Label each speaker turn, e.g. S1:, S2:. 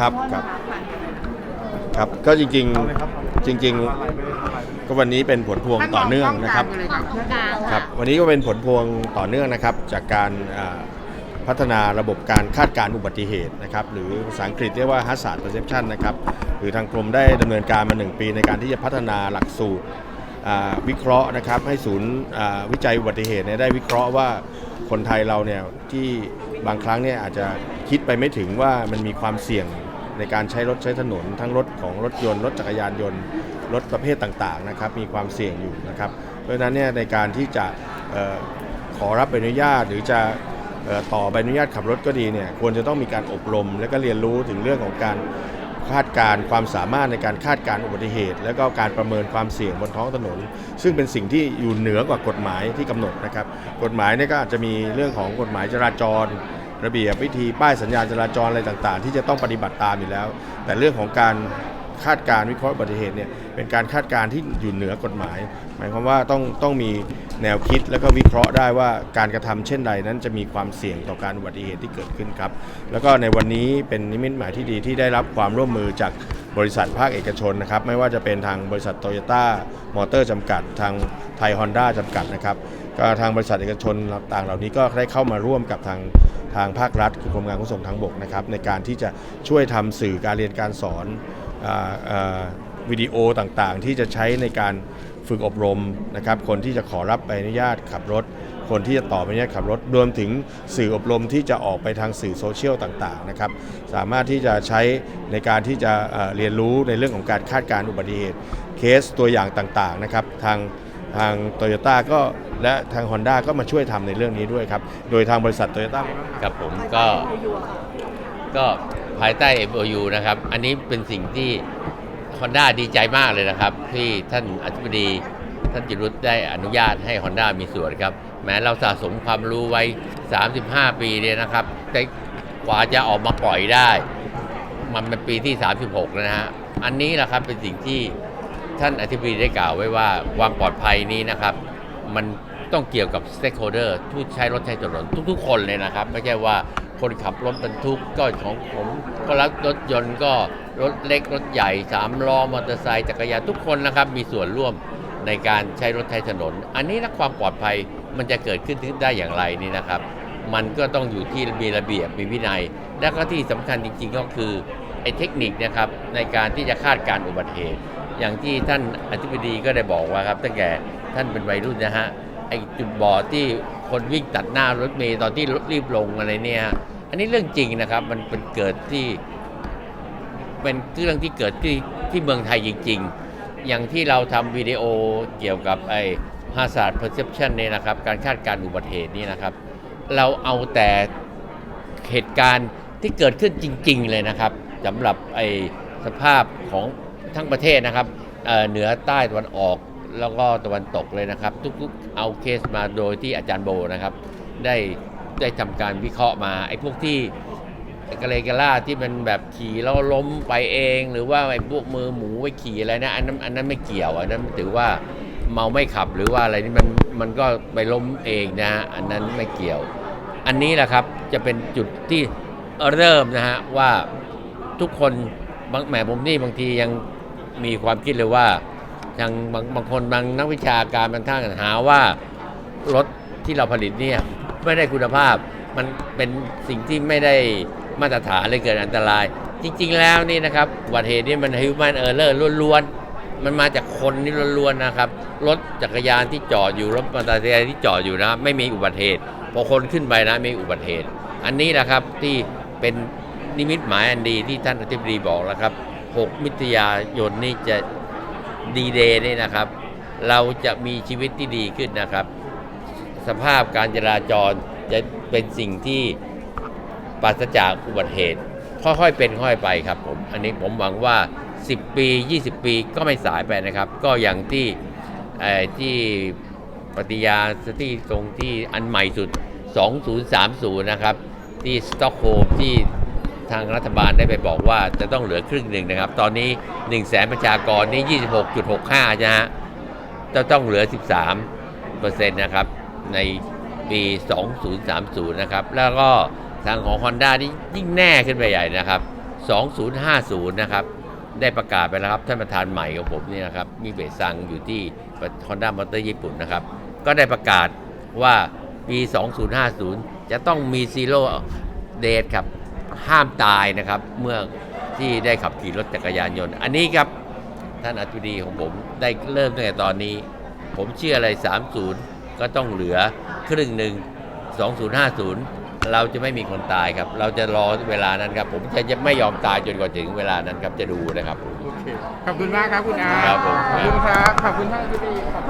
S1: ครับครับครับก็จริง
S2: เอาเลยครับ
S1: ๆจริง ๆ ก็วันนี้เป็นผลพวงต่อเนื่องนะครับครับ วันนี้ก็เป็นผลพวงต่อเนื่องนะครับ จากการพัฒนาระบบการคาดการณ์อุบัติเหตุนะครับหรือภาษาอังกฤษเรียกว่า hazard perception นะครับหรือทางกรมได้ดำเนินการมา 1 ปีในการที่จะพัฒนาหลักสูตรวิเคราะห์นะครับให้ศูนย์วิจัยอุบัติเหตุได้วิเคราะห์ว่าคนไทยเราเนี่ยที่บางครั้งเนี่ยอาจจะคิดไปไม่ถึงว่ามันมีความเสี่ยง ในการใช้รถใช้ถนน ทั้งรถของรถยนต์ รถจักรยานยนต์ รถประเภทต่างๆนะครับมีความเสี่ยงอยู่นะครับ เพราะฉะนั้นเนี่ยในการที่จะออขอรับใบอนุญาตหรือจะออต่อใบอนุญาตขับรถก็ดีเนี่ยควรจะต้องมีการอบรม และก็เรียนรู้ถึงเรื่องของการคาดการณ์ความสามารถในการคาดการณ์อุบัติเหตุ แล้วก็การประเมินความเสี่ยงบนท้องถนน ซึ่งเป็นสิ่งที่อยู่เหนือกว่ากฎหมายที่กำหนดนะครับ กฎหมายเนี่ยก็อาจจะมีเรื่องของกฎหมายจราจร ระเบียบวิธีป้ายสัญญาณจราจรอะไรต่างๆ ที่จะต้องปฏิบัติตามอยู่แล้ว แต่เรื่องของการคาดการวิเคราะห์อุบัติเหตุเนี่ยเป็นการคาดการที่อยู่เหนือกฎหมาย หมายความว่าต้องต้องมีแนวคิดแล้วก็วิเคราะห์ได้ว่าการกระทำเช่นใดนั้นจะมีความเสี่ยงต่อการอุบัติเหตุที่เกิดขึ้นครับ แล้วก็ในวันนี้เป็นนิมิตหมายที่ดีที่ได้รับความร่วมมือจากบริษัทภาคเอกชนนะครับไม่ว่าจะเป็นทางบริษัทโตโยต้ามอเตอร์จำกัด ทางไทยฮอนด้าจำกัดนะครับ ก็ทางบริษัทเอกชนต่างเหล่านี้ก็ได้เข้ามาร่วมกับทางทางภาครัฐคือกรมการขนส่งทางบกนะครับในการที่จะช่วยทำสื่อการเรียนการสอนออวิดีโอต่างๆ ที่จะใช้ในการฝึกอบรมนะครับคนที่จะขอรับใบอนุญาตขับรถ คนที่จะต่อใบอนุญาตขับรถรวมถึงสื่ออบรมที่จะออกไปทางสื่อโซเชียลต่างๆนะครับสามารถที่จะใช้ในการที่จะเรียนรู้ในเรื่องของการคาดการณ์อุบัติเหตุ เคสตัวอย่างต่างๆนะครับทาง ทางโตโยต้าก็และทาง Honda ก็มาช่วยทำในเรื่องนี้ด้วยครับ โดยทางบริษัทโตโยต้า
S3: ครับผม
S4: ภายใต้
S3: ก็
S4: MOU อะค่ะ
S3: ก็ภายใต้ MOU นะครับ อันนี้เป็นสิ่งที่ Honda ดีใจมากเลยนะครับ ที่ท่านอธิบดีท่านจิรุธได้อนุญาตให้ Honda มีส่วนครับ แม้เราสะสมความรู้ไว้ 35 ปีเนี่ยนะครับ แต่กว่าจะออกมาปล่อยได้ มันเป็นปีที่ 36 แล้วนะฮะ อันนี้แหละครับเป็นสิ่งที่ ท่านอธิบดีได้กล่าวไว้ว่าความปลอดภัยนี้นะครับ มันต้องเกี่ยวกับ stakeholder ผู้ใช้รถใช้ถนนทุก ๆ คนเลยนะครับ ไม่ใช่ว่าคนขับรถบรรทุกก็ของผมก็รักรถยนต์ก็รถเล็กรถใหญ่สามล้อมอเตอร์ไซค์จักรยานทุกคนนะครับ มีส่วนร่วมในการใช้รถใช้ถนน อันนี้นะความปลอดภัยมันจะเกิดขึ้นได้อย่างไรนี่นะครับ มันก็ต้องอยู่ที่มีระเบียบมีวินัย และก็ที่สำคัญจริงๆก็คือไอ้เทคนิคนะครับในการที่จะคาดการอุบัติเหตุ อย่างที่ท่านอธิบดีก็ได้บอกว่าครับตั้งแต่ท่านเป็นวัยรุ่นนะฮะไอจุดบอดที่คนวิ่งตัดหน้ารถเมล์ตอนที่รถรีบลงอะไรเนี่ยอันนี้เรื่องจริงนะครับมันเป็นเกิดที่ เป็นเรื่องที่เกิดที่ที่เมืองไทยจริง ๆ อย่างที่เราทำวิดีโอเกี่ยวกับไอ้ hazard perception เนี่ยนะครับการคาดการณ์อุบัติเหตุนี่นะครับ เราเอาแต่เหตุการณ์ที่เกิดขึ้นจริง ๆ เลยนะครับสำหรับไอสภาพของ ทั้งประเทศนะครับเเหนือใต้ตะวันออกแล้วก็ตะวันตกเลยนะครับ ทุกๆเอาเคสมาโดยที่อาจารย์โบนะครับ ได้ได้ทำการวิเคราะห์มาไอ้พวกที่กะเลกะล่าที่มันแบบขี่แล้วล้มไปเอง หรือว่าไอ้พวกมือหมูไปขี่อะไรนะอันนั้นอันนั้นไม่เกี่ยวอันนั้นถือว่าเมาไม่ขับหรือว่าอะไรนี่มันมันก็ไปล้มเองนะฮะอันนั้นไม่เกี่ยว อันนี้แหละครับจะเป็นจุดที่เริ่มนะฮะว่าทุกคนบางแหมผมนี่บางทียัง มีความคิดเลยว่าทางบางบางคนบางนักวิชาการบางท่านหาว่ารถที่เราผลิตเนี่ยไม่ได้คุณภาพมันเป็นสิ่งที่ไม่ได้มาตรฐานเลยเกิดอันตราย จริง ๆ แล้วนี่นะครับอุบัติเหตุนี่มัน human error ล้วนๆมันมาจากคนนี่ล้วนๆนะครับ รถจักรยานที่จอดอยู่รถมอเตอร์ไซค์ที่จอดอยู่นะไม่มีอุบัติเหตุพอคนขึ้นไปนะมีอุบัติเหตุ อันนี้แหละครับที่เป็นนิมิตหมายอันดีที่ท่านอธิบดีบอกแล้วครับ 6 มิถุนายนนี่จะดีเดย์นี่นะครับ เราจะมีชีวิตที่ดีขึ้นนะครับ สภาพการจราจรจะเป็นสิ่งที่ปราศจากอุบัติเหตุค่อยๆเป็นค่อยไปครับผม อันนี้ผมหวังว่า 10 ปี 20 ปีก็ไม่สายไปนะครับ ก็อย่างที่ที่ปฏิญาณที่ตรงที่อันใหม่สุด 2030 นะครับ ที่สต็อกโฮล์มที่ ทางรัฐบาลได้ไปบอกว่าจะต้องเหลือครึ่งหนึ่งนะครับ ตอนนี้1 0 0 0 0แสนประชากรนี่ 26.65นะฮะจะต้องเหลือ 13เปอร์เซ็นต์นะครับในปี 2030 นะครับ แล้วก็ทางของ Honda นี่ยิ่งแน่ขึ้นไปใหญ่นะครับ 2050 นะครับ ได้ประกาศไปแล้วครับ ท่านประธานใหม่ของผมนี่นะครับ มีเบสซังอยู่ที่ Honda Motor ญี่ปุ่นนะครับ ก็ได้ประกาศว่าปี 2050 จะต้องมีซีโร่เดทครับ ห้ามตายนะครับ เมื่อที่ได้ขับขี่รถจักรยานยนต์ อันนี้ครับท่านอธิบดีของผมได้เริ่มตั้งแต่ตอนนี้ ผมเชื่ออะไร 30 ก็ต้องเหลือครึ่งหนึ่ง2050 เราจะไม่มีคนตายครับ เราจะรอเวลานั้นครับ ผมจะไม่ยอมตายจนกว่าถึงเวลานั้นครับ จะดูนะครับ
S4: โอเค ขอบคุณมากครับคุณอา
S3: ครับผม
S4: ขอบคุณครับ ขอบคุณท่านอธิบดีครับ